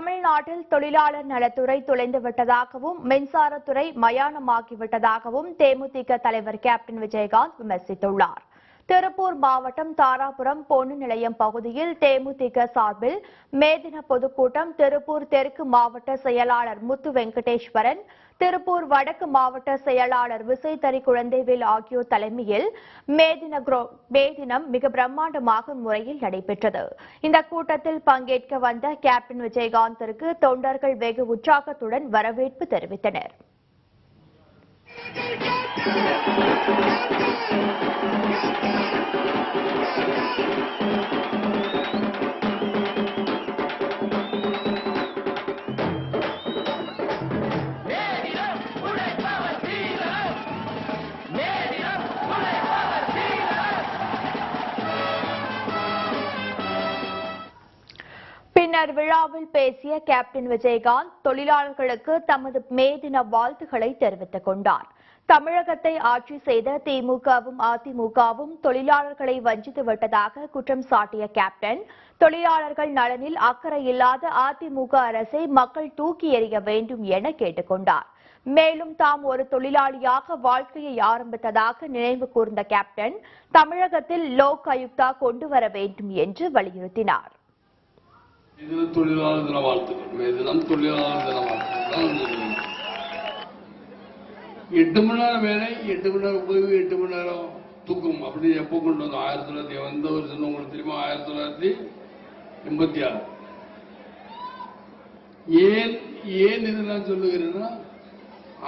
தமிழ்நாட்டில் தொழிலாளர் நலத்துறை தொலைந்துவிட்டதாகவும் மின்சாரத்துறை மயானமாகிவிட்டதாகவும் தேமுதிக தலைவர் கேப்டன் விஜயகாந்த் விமர்சித்துள்ளார். திருப்பூர் மாவட்டம் தாராபுரம் பொண்ணு நிலையம் பகுதியில் தேமுதிக சார்பில் மேதின பொதுக்கூட்டம் திருப்பூர் தெற்கு மாவட்ட செயலாளர் முத்து வெங்கடேஸ்வரன் திருப்பூர் வடக்கு மாவட்ட செயலாளர் விசைத்தறி குழந்தைவேல் ஆகியோர் தலைமையில் மேதின மேதினம் மிக பிரம்மாண்டமாக முறையில் நடைபெற்றது. இந்த கூட்டத்தில் பங்கேற்க வந்த கேப்டன் விஜயகாந்திற்கு தொண்டர்கள் வெகு உற்சாகத்துடன் வரவேற்பு Captain! Captain! Captain! Captain! பின்னர் விழாவில் பேசிய கேப்டன் விஜயகாந்த் தொழிலாளர்களுக்கு தமது மே தின வாழ்த்துக்களை தெரிவித்துக் கொண்டார். தமிழகத்தை ஆட்சி செய்த திமுகவும் அதிமுகவும் தொழிலாளர்களை வஞ்சித்து விட்டதாக குற்றம் சாட்டிய கேப்டன் தொழிலாளர்கள் நலனில் அக்கறை இல்லாத அதிமுக அரசை மக்கள் தூக்கி எறிய வேண்டும் என கேட்டுக் கொண்டார். மேலும் தாம் ஒரு தொழிலாளியாக வாழ்க்கையை ஆரம்பித்ததாக நினைவு கூர்ந்த கேப்டன் தமிழகத்தில் லோக் ஆயுக்தா கொண்டு வர வேண்டும் என்று வலியுறுத்தினார். இது தொழிலாளர் தின வாழ்த்துக்கள் மே தினம் தொழிலாளர் தின வாழ்த்துக்கள் எட்டு மணி நேரம் வேலை எட்டு மணி நேரம் ஓய்வு எட்டு மணி நேரம் தூக்கம். அப்படி எப்போ கொண்டு வந்தோம்? ஆயிரத்தி தொள்ளாயிரத்தி எந்த வருஷம் உங்களுக்கு தெரியுமா? ஆயிரத்தி தொள்ளாயிரத்தி எண்பத்தி ஆறு ஏன் ஏன் இதெல்லாம் சொல்லுகிறேன்னா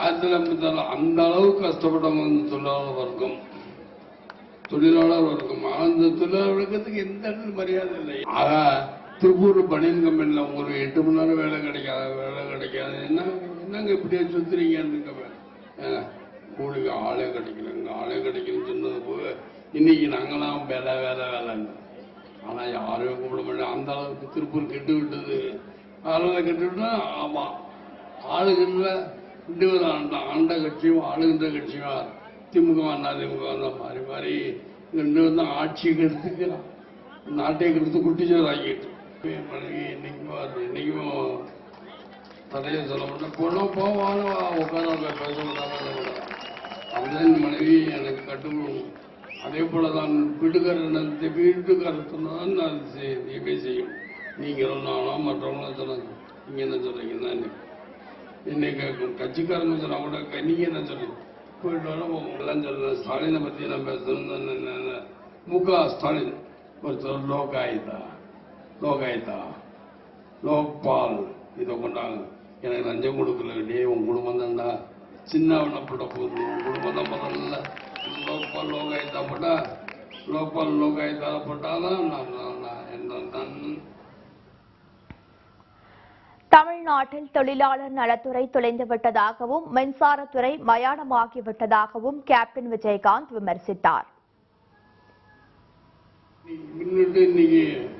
ஆயிரத்தி தொள்ளாயிரத்தி எண்பத்தி ஆறு அந்த அளவுக்கு கஷ்டப்பட்டவங்க வந்து தொழிலாளர் வர்க்கம் தொழிலாளர் வர்க்கம். அந்த தொழிலாளர் வர்க்கத்துக்கு எந்த இடத்துல மரியாதை இல்லை. ஆக திருப்பூர் பனியன் கம்பெனியில் ஒரு எட்டு மணி நேரம் வேலை கிடைக்காது வேலை கிடைக்காது என்ன என்னங்க இப்படியே சுத்துறீங்க கூலிக்கு ஆளே கிடைக்கலங்க ஆளே கிடைக்கலன்னு சொன்னது போக இன்னைக்கு நாங்களாம் வேலை வேலை வேலைங்க. ஆனா யாரையும் கூப்பிட மாட்டேன் அந்த அளவுக்கு திருப்பூர் கெட்டு விட்டது. அதனால கெட்டு விட்டா ஆமா. ஆளுகின்ற ரெண்டு பேரும் ஆண்ட ஆண்ட கட்சியும் ஆளுகின்ற கட்சியும் திமுக அண்ணா திமுக அந்த மாறி மாறி ரெண்டு பேரும் தான் ஆட்சியை கெடுத்துக்கிறான் நாட்டை கெடுத்து குட்டிச்சோர் ஆக்கிட்டு எப்பயும் மனைவி இன்னைக்குமே அது இன்னைக்கும் தடையை சொல்ல மாட்டேன் பொண்ணும் போவாலும் உட்காந்து பேச விடாம அப்படிதான் மனைவி எனக்கு கட்டுக்கணும். அதே போல தான் வீட்டுக்காரர் வீட்டுக்காரர் சொன்னதான் நான் செய்- செய்யவே செய்யும். நீங்களும் நானும் மற்றவங்களும் சொன்னாங்க? நீங்க என்ன சொல்றீங்கன்னா என்னை? இன்னைக்கு கட்சிக்காரங்க சொன்னா கூட நீங்க என்ன சொல்றீங்க? போயிட்டாலும் வரோம் சொல்ல சொல்றேன் ஸ்டாலினை பத்தி நான் பேசணும் மு க ஸ்டாலின் ஒருத்தர் லோகாயுதா லோகாயுதா? லோக்பால். இதை கொண்டாங்க. எனக்கு லஞ்சம் கொடுக்கல. டே உன் குடும்பம் தான்டா. சின்னவனப்பட்ட போது உன் குடும்பம் தான் பரவாயில்ல லோக்பால் லோகாயுதா போட்டா லோக்பால் லோகாயுதா போட்டாதான் நான் என்ன- தமிழ்நாட்டில் தொழிலாளர் நலத்துறை தொலைந்துவிட்டதாகவும் மின்சாரத்துறை மயானமாகிவிட்டதாகவும் கேப்டன் விஜயகாந்த் விமர்சித்தார்.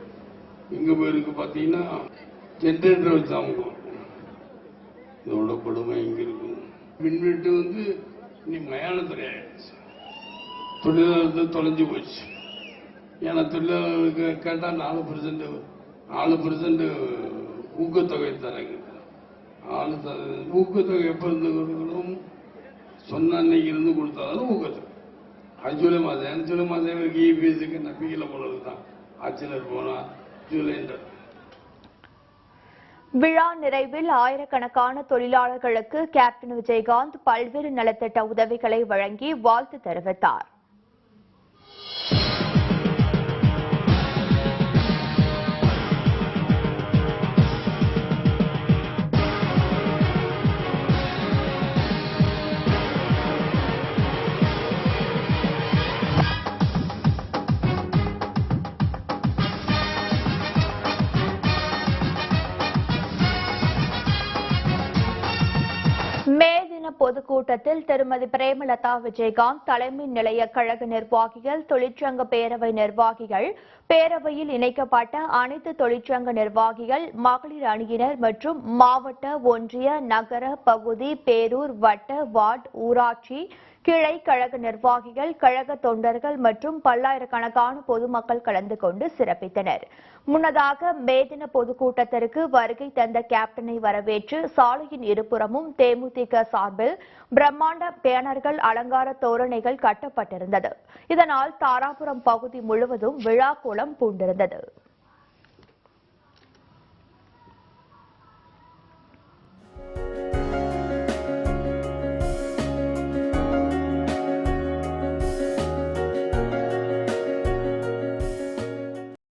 எங்க போயிருக்கு பாத்தீங்கன்னா ஜென்ரேட்டர் வச்சாங்க இதோட கொடுமை இங்க இருக்கும் மின்வெட்டு வந்து இனி மயானத்துறை ஆயிடுச்சு. தொழிலாளர் தொலைஞ்சு போச்சு. ஏன்னா தொழிலாளர்களுக்கு கேட்டா நாலு பர்சன்ட் நாலு பர்சன்ட் ஊக்கத்தொகை தராங்க. ஆளு த- ஊக்கத்தொகை எப்ப இருந்து கொடுக்கணும்? சொன்ன அன்னைக்கு இருந்து கொடுத்தாலும் ஊக்கத்தொகை. அது மாதம் ஏன்னா மாதம் இவருக்கு இபிஎஸ்க்கு நம்பிக்கையில் போனது தான் ஆட்சியில் போனா விழா நிறைவில் ஆயிரக்கணக்கான தொழிலாளர்களுக்கு கேப்டன் விஜயகாந்த் பல்வேறு நலத்திட்ட உதவிகளை வழங்கி வாழ்த்து தெரிவித்தார். பொதுக்கூட்டத்தில் திருமதி பிரேமலதா விஜயகாந்த் தலைமை நிலைய கழக நிர்வாகிகள் தொழிற்சங்க பேரவை நிர்வாகிகள் பேரவையில் இணைக்கப்பட்ட அனைத்து தொழிற்சங்க நிர்வாகிகள் மகளிர் அணியினர் மற்றும் மாவட்ட ஒன்றிய நகர பகுதி பேரூர் வட்ட வார்டு ஊராட்சி கிளை கழக நிர்வாகிகள் கழக தொண்டர்கள் மற்றும் பல்லாயிரக்கணக்கான பொதுமக்கள் கலந்து கொண்டு சிறப்பித்தனர். முன்னதாக மேதின பொதுக்கூட்டத்திற்கு வருகை தந்த கேப்டனை வரவேற்று சாலையின் இருபுறமும் தேமுதிக சார்பில் பிரம்மாண்ட பேனர்கள் அலங்கார தோரணைகள் கட்டப்பட்டிருந்தது. இதனால் தாராபுரம் பகுதி முழுவதும் விழா கோலம் பூண்டிருந்தது.